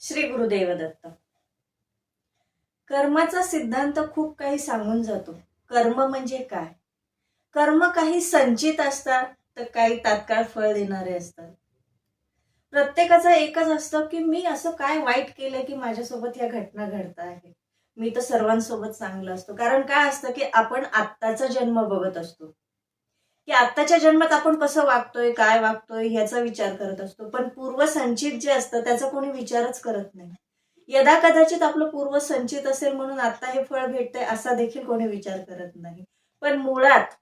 श्री गुरुदेव दत्त. कर्माचा सिद्धांत खूप काही सांगून जातो. कर्म म्हणजे काय? कर्म काही संचित असतात तर काही तात्काळ फळ देणारे असतात. प्रत्येकाचा एकच असतं की मी असं काय वाईट केलं की माझ्यासोबत या घटना घडत आहे? मी तर सर्वांसोबत चांगलं असतो. कारण काय असतं की आपण आत्ताचा जन्म बघत असतो. की आत्ताच्या जन्मात आपण कसं वागतोय काय वागतोय याचा विचार करत असतो. पण पूर्वसंचित जे असतं त्याचा कोणी विचारच करत नाही. यदा कदाचित आपलं पूर्व संचित असेल म्हणून आता हे फळ भेटतंय असा देखील कोणी विचार करत नाही. पण मुळात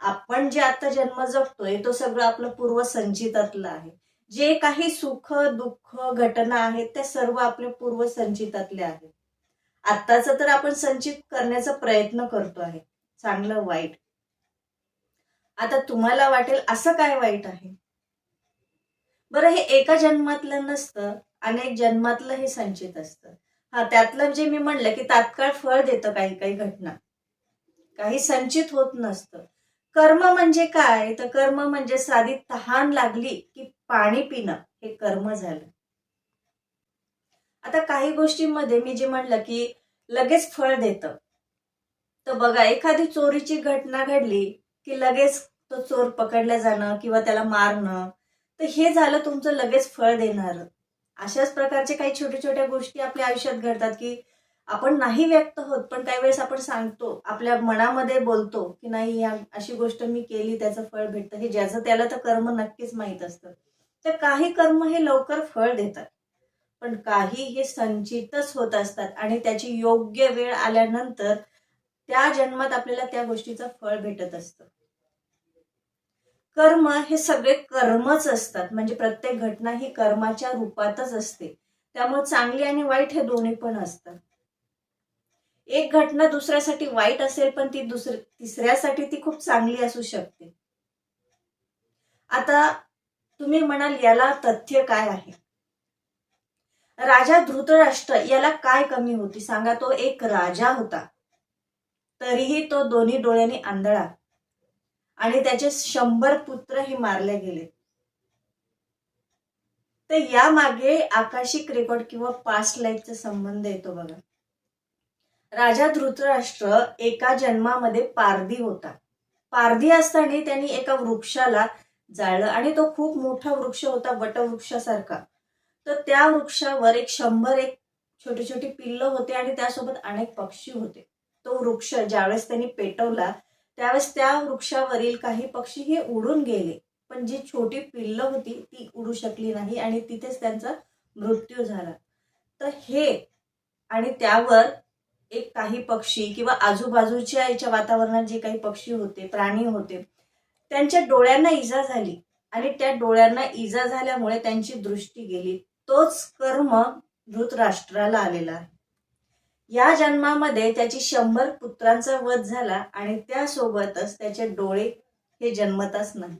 आपण जे आता जन्म जगतोय तो सगळं आपलं पूर्वसंचितातलं आहे. जे काही सुख दुःख घटना आहेत त्या सर्व आपले पूर्वसंचितातल्या आहेत. आत्ताच तर आपण संचित करण्याचा प्रयत्न करतो आहे. चांगलं वाईट. आता तुम्हाला वाटेल असं काय वाईट आहे? बरं हे एका जन्मातलं नसतं अनेक जन्मातलं हे संचित असतं. हा त्यातलं जे मी म्हणलं की तात्काळ फळ देतं काही काही घटना. काही संचित होत नसतं. कर्म म्हणजे काय? तर कर्म म्हणजे साधी तहान लागली की पाणी पिणं हे कर्म झालं. आता काही गोष्टींमध्ये मी जे म्हणलं की लगेच फळ देतं. तर बघा एखादी चोरीची घटना घडली की लगेच तो चोर पकडला जाणं किंवा त्याला मारणं तर हे झालं तुमचं लगेच फळ देणार. अशाच प्रकारचे काही छोट्या छोट्या गोष्टी आपल्या आयुष्यात घडतात की आपण नाही व्यक्त होत पण काही वेळेस आपण सांगतो आपल्या मनामध्ये बोलतो की नाही या अशी गोष्ट मी केली त्याचं फळ भेटतं. हे ज्याचं त्याला तर कर्म नक्कीच माहीत असतं. तर काही कर्म हे लवकर फळ देतात. पण काही हे संचितच होत असतात आणि त्याची योग्य वेळ आल्यानंतर त्या जन्मात आपल्याला त्या गोष्टीचं फळ भेटत असतं. कर्म हे सगळे कर्मच असतात. म्हणजे प्रत्येक घटना ही कर्माच्या रूपातच असते. त्यामुळे चांगली आणि वाईट हे दोन्ही पण असतात. एक घटना दुसऱ्यासाठी वाईट असेल पण ती दुसरी तिसऱ्यासाठी ती खूप चांगली असू शकते. आता तुम्ही म्हणाल याला तथ्य काय आहे? राजा धृतराष्ट्र याला काय कमी होती? सांगा तो एक राजा होता. तरीही तो दोन्ही डोळ्यांनी आंधळा. आणि त्याचे शंभर पुत्र हे मारले गेले. तर यामागे आकाशिक रेकॉर्ड किंवा पास्ट लाईफचा संबंध येतो बघा. राजा धृतराष्ट्र एका जन्मामध्ये पारधी होता. पारधी असताना त्यांनी एका वृक्षाला जाळलं आणि तो खूप मोठा वृक्ष होता वटवृक्षासारखा. तर त्या वृक्षावर एक शंभर एक छोटी छोटी पिल्ल होते आणि त्यासोबत अनेक पक्षी होते. तो वृक्ष ज्यावेळेस त्यांनी पेटवला त्यावेळेस त्या वृक्षावरील काही पक्षी हे उडून गेले. पण जी छोटी पिल्ल होती ती उडू शकली नाही आणि तिथेच त्यांचा मृत्यू झाला. तर हे आणि त्यावर एक काही पक्षी किंवा आजूबाजूच्या याच्या वातावरणात जे काही पक्षी होते प्राणी होते त्यांच्या डोळ्यांना इजा झाली. आणि त्या डोळ्यांना इजा झाल्यामुळे त्यांची दृष्टी गेली. तोच कर्म धृतराष्ट्राला आलेला आहे. या जन्मामध्ये त्याची शंभर पुत्रांचा वध झाला आणि त्यासोबतच त्याचे डोळे हे जन्मताच नाही.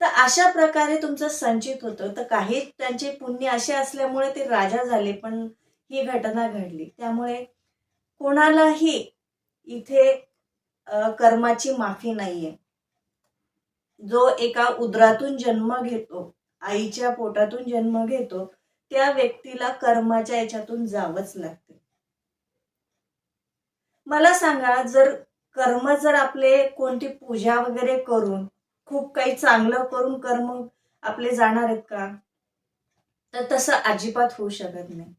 तर अशा प्रकारे तुमचं संचित होतं. तर काही त्यांचे पुण्य असे असल्यामुळे ते राजा झाले पण ही घटना घडली. त्यामुळे कोणालाही इथे कर्माची माफी नाहीये. जो एका उदरातून जन्म घेतो आईच्या पोटातून जन्म घेतो त्या व्यक्तीला कर्माच्या याच्यातून जावंच लागते. मला सांगा जर कर्म जर आपले कोणती पूजा वगैरे करून खूप काही चांगलं करून कर्म आपले जाणार आहेत का? तर तसं अजिबात होऊ शकत नाही.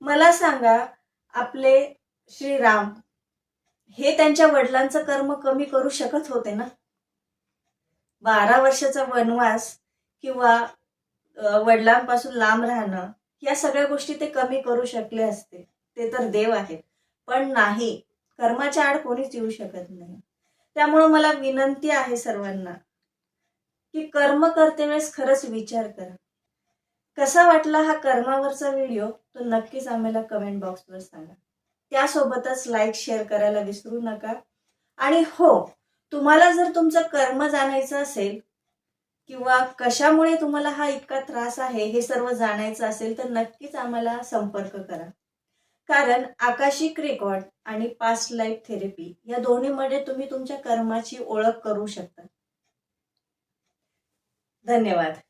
मला सांगा आपले श्रीराम हे त्यांच्या वडिलांचं कर्म कमी करू शकत होते ना? बारा वर्षाचा वनवास किंवा वडिलांपासून लांब राहणं या सगळ्या गोष्टी ते कमी करू शकले असते. ते तर देव आहेत. पण नाही कर्माच्या आड कोणीच येऊ शकत नाही. त्यामुळं मला विनंती आहे सर्वांना की कर्म करते वेळेस खरंच विचार करा. कसा वाटला हा कर्मावरचा व्हिडिओ तो नक्कीच आम्हाला कमेंट बॉक्सवर सांगा. त्यासोबतच लाईक शेअर करायला विसरू नका. आणि हो तुम्हाला जर तुमचं कर्म जाणायचं असेल किंवा कशामुळे तुम्हाला हा इतका त्रास आहे हे सर्व जाणायचं असेल तर नक्कीच आम्हाला संपर्क करा. कारण आकाशिक रेकॉर्ड आणि पास्ट लाईफ थेरपी या दोन्हीमध्ये तुम्ही तुमच्या कर्माची ओळख करू शकता. धन्यवाद.